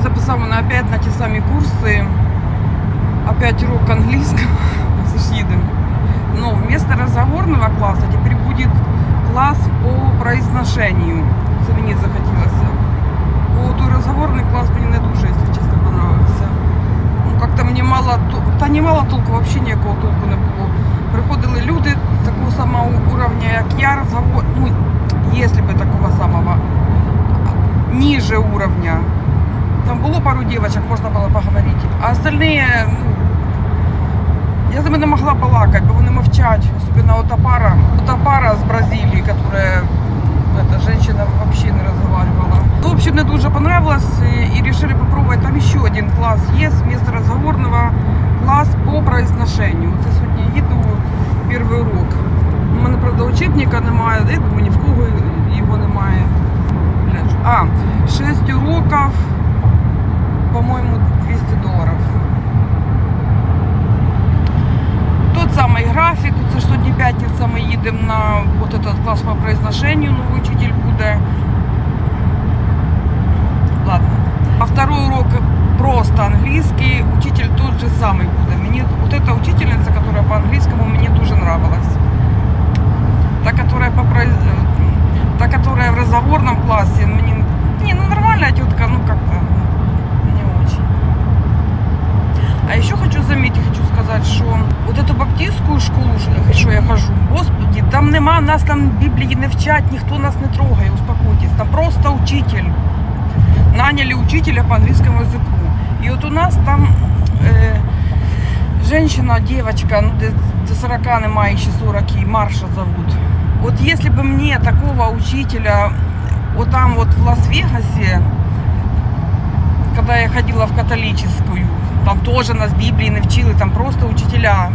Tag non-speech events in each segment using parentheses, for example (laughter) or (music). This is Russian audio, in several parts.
записав мене опять на ті самі курси. Опять урок английского. (laughs) Це ж їдемо. Но вместо разговорного класса теперь будет класс по произношению. Це мені захотілося. Бо той розговорний клас мені не дуже, якщо чесно, понравився. Ну, как-то мені мало, тол- та не мало толку, взагалі ніякого толку не було. Приходили люди такого самого уровня, як я, розговор... ну, если бы такого самого, ниже уровня. Там було пару девочек, можна було поговорити. А остальные, ну, я з ними не могла балакати, бо вони мовчать. Особенно ота пара, з Бразилії, которая эта женщина вообще не разговаривала. В общем, мне дуже понравилось и, и попробовать. Там еще один класс есть, вместо разговорного класс по произношению. Це сьогодні їду перший урок. У мене, правда, учебника немає, я думаю, ні в кого його немає. А, 6 уроків, по-моєму, 200 доларів. Тот самый график, це ж сьогодні п'ятниця, ми їдемо на вот этот клас по произношению, новий учитель буде. Ладно. А второй урок просто английский, учитель тот же самый буде. Мені вот эта учительница, которая по английскому, мне тоже нравилась. Та, которая по произ... та, которая в разговорном классе, мне... Не, ну нормальная тетка, ну как-то не очень. А еще хочу заметить, хочу сказать, что вот эту баптистскую школу, що- що я хожу, господи, там нема, нас там Біблії не вчать, ніхто нас не трогає, успокойтесь. Там просто учитель. Наняли учителя по английскому языку. И вот у нас там э, женщина, девочка, ну де, де 40 немає, ще 40, і Марша зовут. Вот если бы мне такого учителя вот там вот в Лас-Вегасе, когда я ходила в католическую, там тоже нас Библии не вчили, там просто учителя.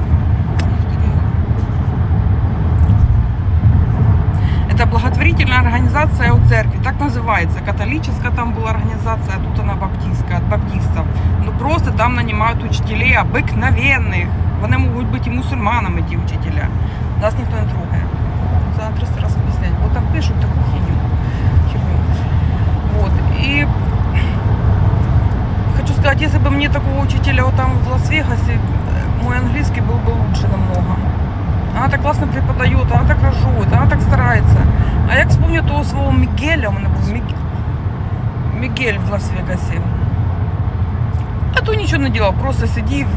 Это благотворительная организация у церкви, так называется. Католическая там была организация, а тут она баптистская, от баптистов. Ну просто там нанимают учителей обыкновенных. Вони можуть бути і мусульманами, ті учителя. Нас ніхто не трогає. Це на 300 раз об'яснять, бо там пишуть таку херню. херню. Вот. И хочу сказать, если бы мне такого учителя вот там в Лас-Вегасе, э, мой английский был бы лучше намного. Она так классно преподает, она так разжует, она так старается. А я вспомню того своего Мигеля, у мене був Миг- Мигель в Лас-Вегасе. А то нічого не делал, просто сидів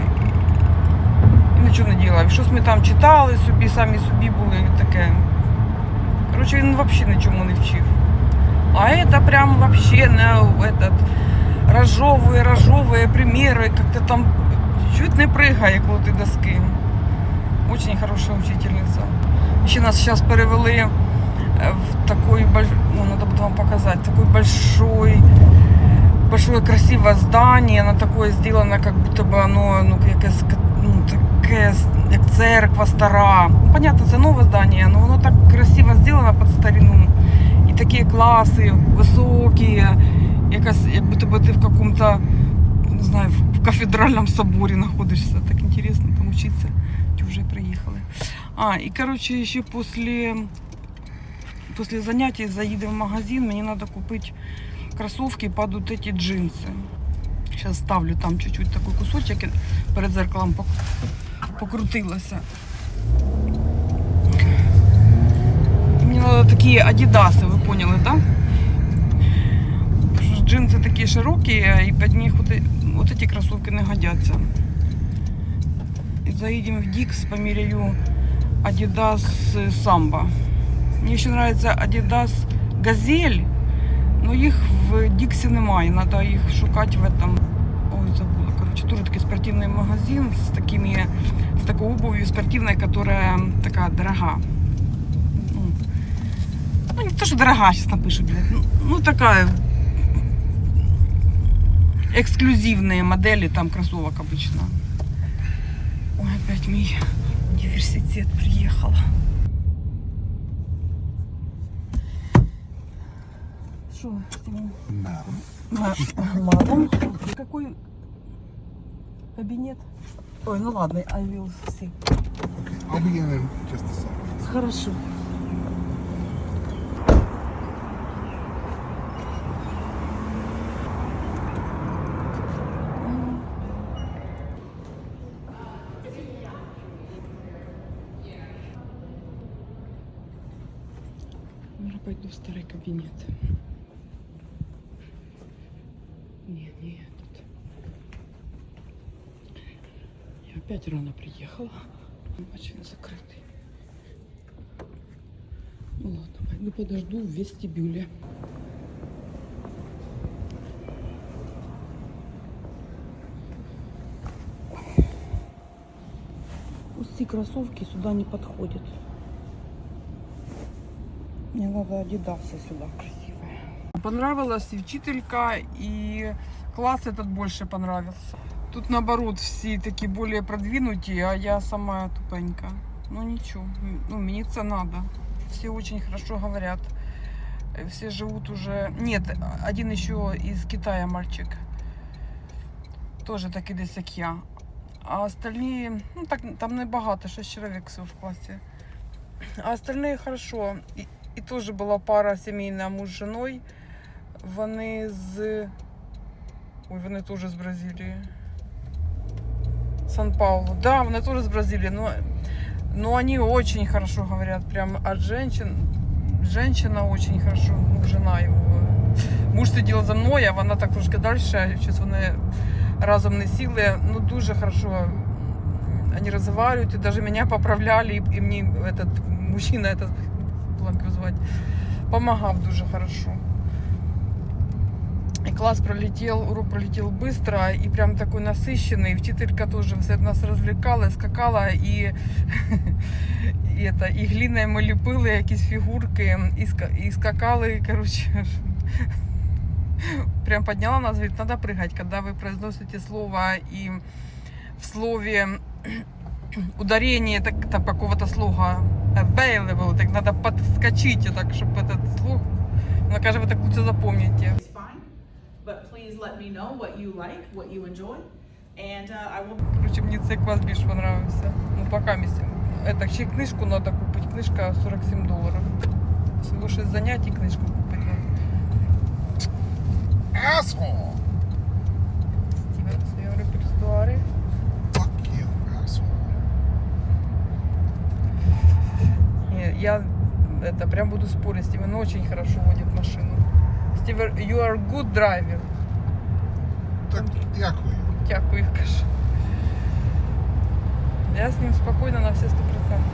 і нічого не делав. Щось ми там читали собі, самі собі були і таке. Короче, він взагалі нічому не вчив. А это прям вообще на этот разжевывая, разжевывая примеры, как-то там чуть не прыгая коло ти доски. Очень хорошая учительница. Еще нас сейчас перевели э, в такой большой, ну, надо будет вам показать, такой большой, большое красивое здание, оно такое сделано, как будто бы оно, ну, якесь, ну, таке, як церква стара. Ну, понятно, це нове здание, но воно так красиво сделано під старину. І такі класи високі, якась, як будто би ти в каком-то, не знаю, в кафедральному соборі знаходишся. Так інтересно там учиться. Ті вже приїхали. А, і коротше, ще після, після заняття заїдемо в магазин, мені треба купити кросівки під вот эти джинси. Зараз ставлю там чуть-чуть такий кусочок, я перед зеркалом пок- покрутилася. Мне надо такие адидасы, вы поняли, да? Потому что Джинсы такие широкие, и под них вот, э- вот эти кроссовки не годятся. И заедем в Дикс, померяю Adidas Samba. Мне еще нравится Adidas Газель, но їх в Діксі немає, треба їх шукати в этом. Ой, забула. Короче, тоже такой спортивный магазин с такими, с такой обувью спортивной, которая такая дорога. Ну, ну, не то, что дорога, сейчас напишу, блядь. Ну, ну, такая Эксклюзивные модели там кроссовок обычно. Ой, опять мой университет приехал. Что? Мадам. Какой кабинет? Ой, ну ладно, I will see. I'll be in in just a second. Хорошо. Пойду в старый кабинет. Не, не этот. Я опять рано приехала. Очень закрытый. Ну ладно, пойду подожду в вестибюле. Пусть кроссовки сюда не подходят. Мне надо адидасы сюда красивые. Понравилась учителька, и класс этот больше понравился. Тут наоборот все такие более продвинутые, а я сама тупенькая. Ну ничего, ну меняться надо. Все очень хорошо говорят. Все живут уже... Нет, один еще из Китая мальчик. Тоже такий десь як я. А остальные, ну так там небагато, 6 чоловік всього в класі. А остальные хорошо. І, і теж була пара сімейна муж з жіною. Вони з. Ой, вони теж з Бразилії. Сан-Паулу. Да, вони теж з Бразилії. Но, но они очень хорошо говорят. Прям от женщин. Женщина очень хорошо, ну, жена его. Муж сидів за мною, а вона так трошки далі. Щось вони разом не сіли. Ну, дуже хорошо они разговаривают, и даже меня поправляли, и, и мне этот мужчина, этот, як його звати, помогав дуже хорошо. И класс пролетел, урок пролетел быстро и прям такой насыщенный. Вчителька тоже все нас развлекала, скакала и, (laughs) і это, і глиною ми ліпили якісь фігурки, і, ска- і скакали, короче. (laughs) Прям подняла нас, говорит, надо прыгать, когда вы произносите слово и в слове (clears throat) ударение так, там какого-то слога available, так надо подскочить, так, чтобы этот слог, она каже, вы так лучше запомните. Uh, Короче, мне цей класс більше понравился. Ну, пока місце. Это, ще книжку надо купить. Книжка 47 долларов. Всего 6 занятий книжку купить надо. Asshole! Стивен в своем репертуаре. Fuck you, asshole. Не, я это прям буду спорить. Стивен очень хорошо водит машину. Стивен, you are good driver. Так, дякую. Дякую, каже. Я с ним спокойно на все сто процентов.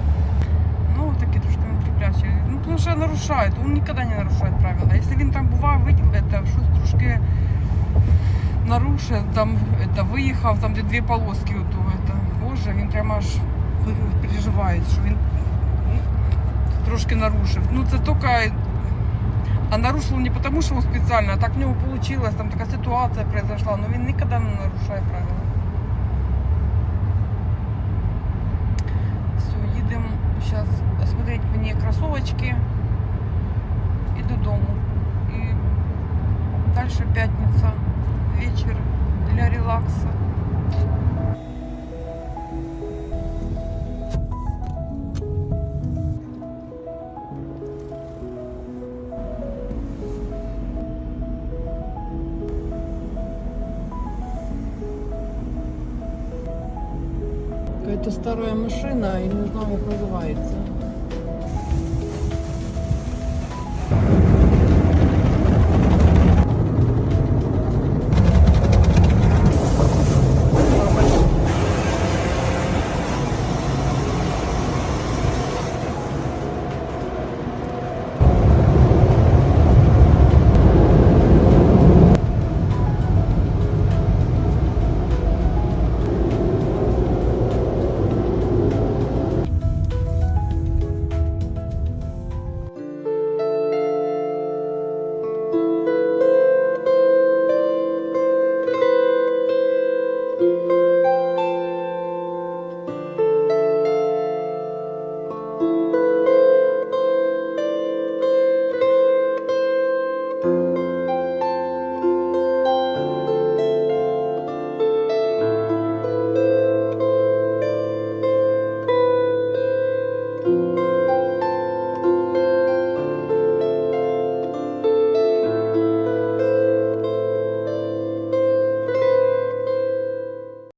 Ну, такі трошки нетерплячі. Ну, тому що нарушає. Он ніколи не нарушає правила. Якщо він там буває, видів, это, щось трошки нарушив, там это, виїхав, там де дві полоски, ото, это, боже, він прямо аж переживає, що він ну, трошки нарушив. Ну, це тільки а нарушил не потому, что он специально, а так у него получилось, там такая ситуация произошла, но он никогда не нарушает правила. Все, едем сейчас смотреть мне кроссовочки и додому. И дальше пятница, вечер для релакса. Какая-то старая машина, и не знаю, как называется.